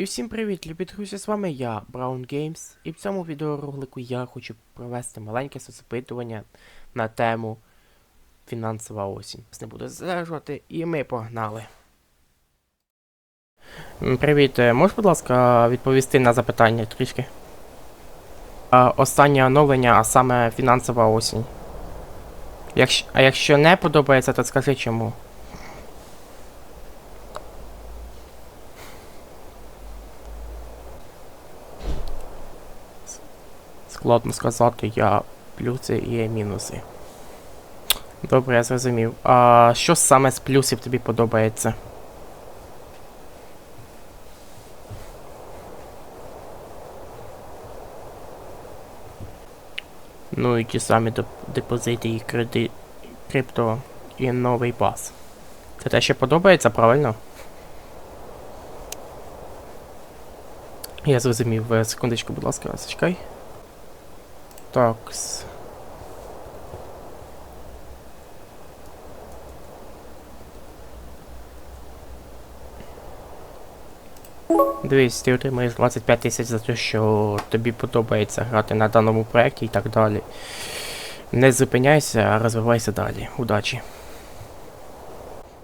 І всім привіт, любі друзі, з вами я, Brown Games, і в цьому відеоролику я хочу провести маленьке соцопитування на тему фінансова осінь. Не буду задержувати, і ми погнали. Привіт, е, можеш, будь ласка, відповісти на запитання трішки? Останнє оновлення, а саме фінансова осінь. Якщо, а якщо не подобається, то скажи чому. Складно сказати, я плюси і є мінуси. Добре, я зрозумів. А що саме з плюсів тобі подобається? Ну і ті самі депозити і креди... крипто і новий пас. Це те, що подобається, правильно? Я зрозумів. Е, Секундочку, будь ласка, зачекай. Такс. Дивись, ти отримаєш 25 тисяч за те, що тобі подобається грати на даному проєкті і так далі. Не зупиняйся, а розвивайся далі. Удачі.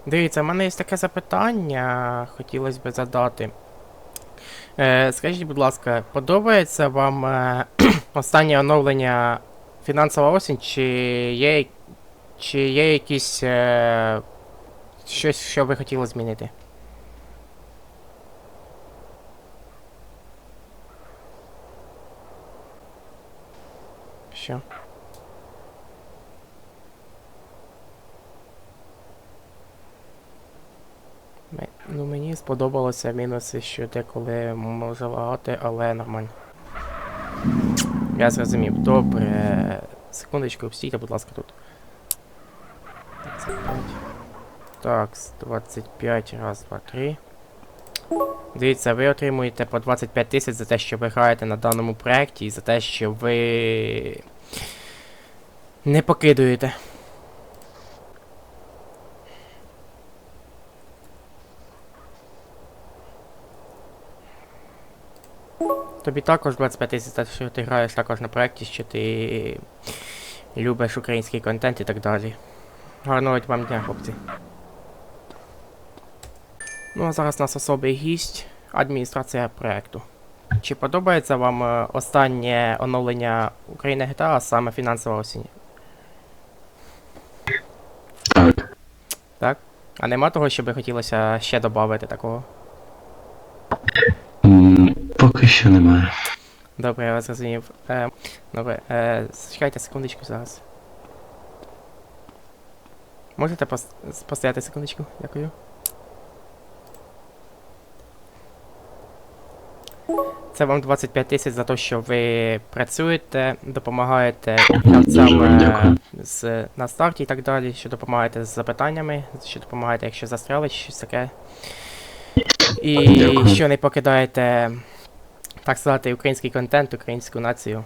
Дивіться, в мене є таке запитання, хотілося б задати. Е, скажіть, будь ласка, подобається вам е, останнє оновлення фінансова осінь, чи є, чи є якісь е, щось, що ви хотіли змінити? Що? Ну, мені сподобалося мінуси, що деколи може лагати, але нормально. Я зрозумів. Добре. Секундочку, стійте, будь ласка, тут. 25. Так, 25, раз, два, три. Дивіться, ви отримуєте по 25 тисяч за те, що ви граєте на даному проєкті і за те, що ви не покидуєте. Тобі також 25 тисяч за те, що ти граєш також на проєкті, що ти любиш український контент і так далі. Гарного вам дня, хлопці. Ну а зараз у нас особий гість, адміністрація проєкту. Чи подобається вам е, останнє оновлення України GTA, а саме фінансова осінь? Так. Так? А нема того, що би хотілося ще додати такого? Поки що немає. Добре, я вас зрозумів. Е, добре, е, зачекайте секундочку зараз. Можете пос- постояти секундочку? Дякую. Це вам 25 тисяч за те, що ви працюєте, допомагаєте гравцям з, на старті і так далі, що допомагаєте з запитаннями, що допомагаєте, якщо застряли, щось таке. І Дякую. що не покидаєте, так сказати, український контент, українську націю.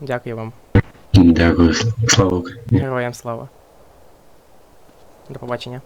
Дякую вам. Дякую. Слава Україні. Героям слава. До побачення.